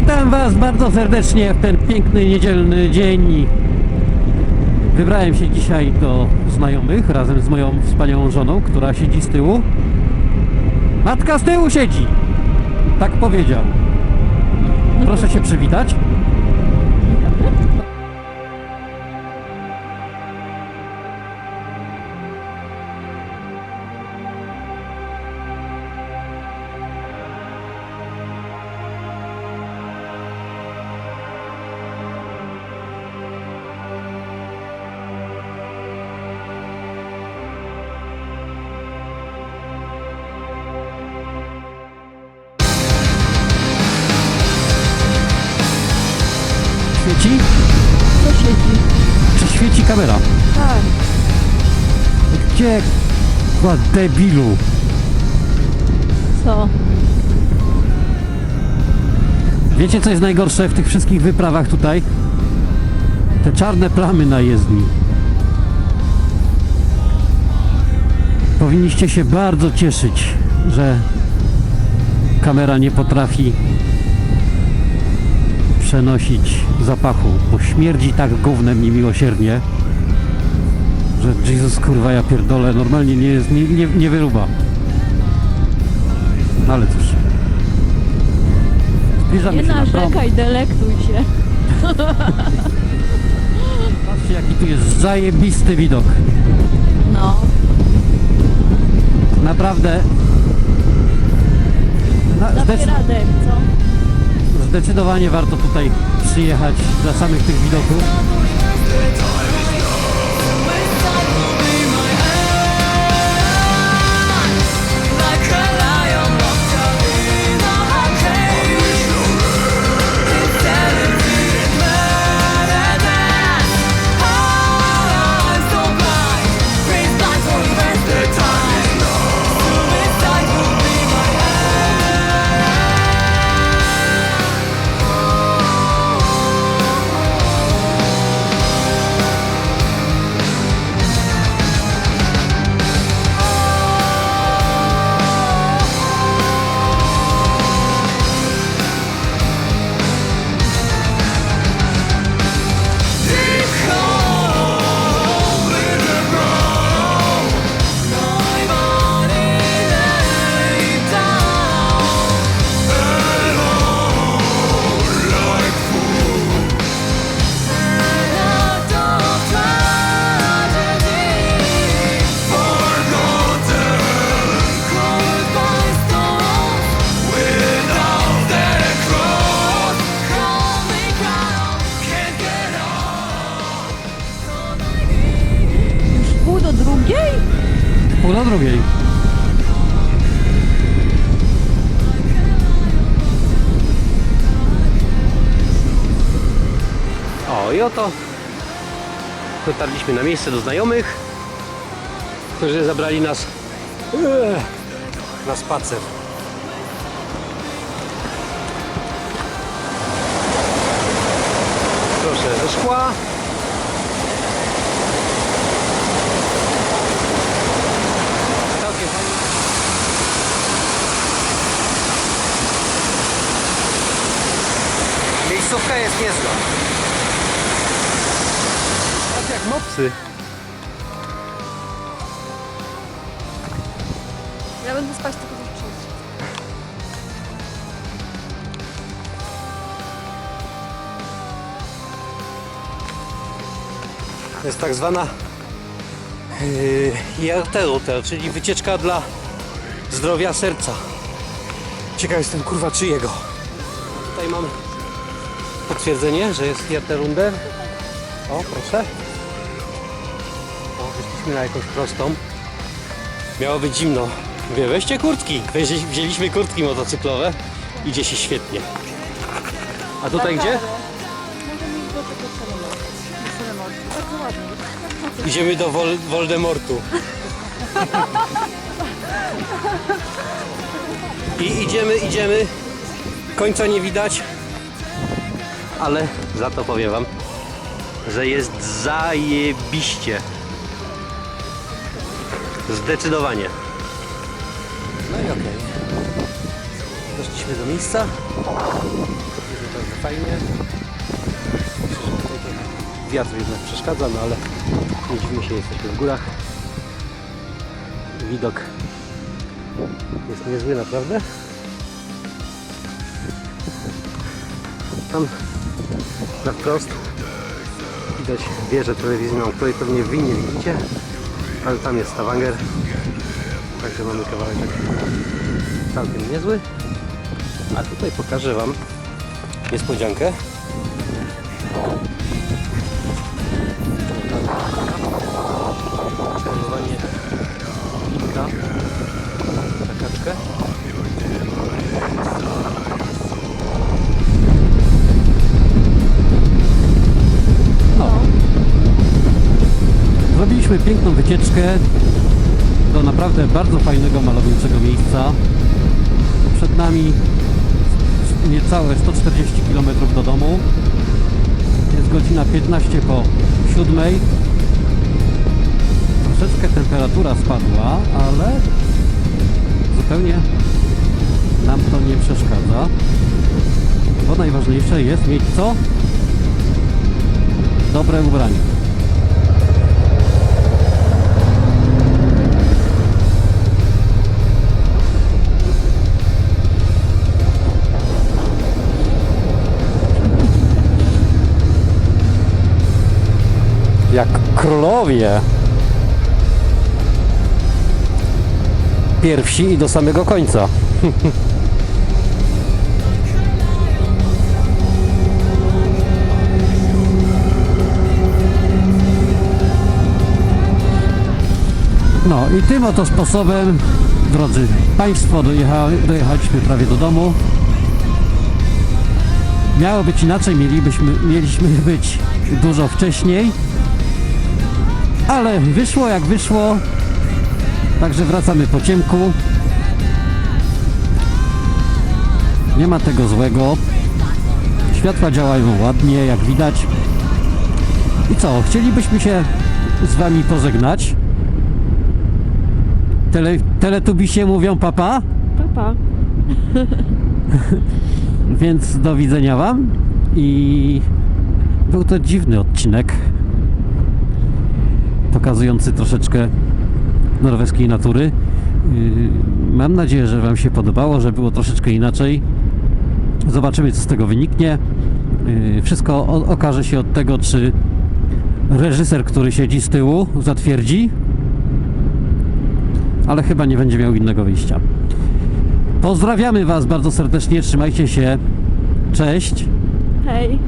Witam Was bardzo serdecznie w ten piękny niedzielny dzień. Wybrałem się dzisiaj do znajomych razem z moją wspaniałą żoną, która siedzi z tyłu. Matka z tyłu siedzi! Tak powiedział. Proszę się przywitać. Świeci kamera? Tak. Gdzie? Kwa debilu. Co? Wiecie co jest najgorsze w tych wszystkich wyprawach tutaj? Te czarne plamy na jezdni. Powinniście się bardzo cieszyć, że kamera nie potrafi przenosić zapachu, bo śmierdzi tak gównem niemiłosiernie, że Jezus kurwa ja pierdolę, normalnie nie jest, nie, nie, nie wyruba. No ale cóż. Zbliżamy Nie się na prom. narzekaj, delektuj się. Patrzcie jaki tu jest zajebisty widok. No. Naprawdę. Na, zdecyd- radę, co? Zdecydowanie warto tutaj przyjechać dla samych tych widoków. Drugiej? Pół do drugiej. O i oto dotarliśmy na miejsce do znajomych, którzy zabrali nas eh, na spacer. Proszę ze szkła. Całkiem fajnie. Miejscówka jest niezła. Tak jak mopsy. Ja będę spać tylko do przejścia. To jest tak zwana yy, czyli wycieczka dla zdrowia serca. Ciekaw jestem kurwa czyjego. Tutaj mam potwierdzenie, że jest IRT-runder. O, proszę. O, wyszliśmy na jakąś prostą. Miało być zimno. Mówię, weźcie kurtki. Wzięliśmy kurtki motocyklowe. Idzie się świetnie. A tutaj gdzie? Idziemy do Wol Voldemortu. I idziemy, idziemy. Końca nie widać. Ale za to powiem wam, że jest zajebiście. Zdecydowanie. No i okej. Doszliśmy do miejsca. Fajnie. Że tutaj ten wiatr jednak przeszkadza, no ale nie dziwmy się, jesteśmy w górach. Widok jest niezły naprawdę. Tam na wprost widać wieżę telewizyjną, której pewnie wy nie widzicie, ale tam jest Stavanger. Także mamy kawałeczek całkiem niezły. A tutaj pokażę Wam niespodziankę. Na kaczkę. Zrobiliśmy piękną wycieczkę do naprawdę bardzo fajnego, malowniczego miejsca. Przed nami niecałe 140 km do domu. Jest godzina 15 po 7. Troszeczkę temperatura spadła, ale zupełnie nam to nie przeszkadza. Bo najważniejsze jest mieć co? Dobre ubranie. Jak królowie. Pierwsi i do samego końca. No i tym oto sposobem, drodzy Państwo, dojecha, dojechaliśmy prawie do domu. Miało być inaczej, mielibyśmy, mieliśmy być dużo wcześniej, ale wyszło jak wyszło, także wracamy po ciemku. Nie ma tego złego. Światła działają ładnie, jak widać. I co, chcielibyśmy się z Wami pożegnać. Tele, teletubisie mówią papa, Papa. więc do widzenia Wam. I był to dziwny odcinek, pokazujący troszeczkę norweskiej natury. Yy, Mam nadzieję, że Wam się podobało, że było troszeczkę inaczej. Zobaczymy, co z tego wyniknie. Yy, Wszystko okaże się od tego, czy reżyser, który siedzi z tyłu, zatwierdzi. Ale chyba nie będzie miał innego wyjścia. Pozdrawiamy Was bardzo serdecznie, trzymajcie się. Cześć. Hej.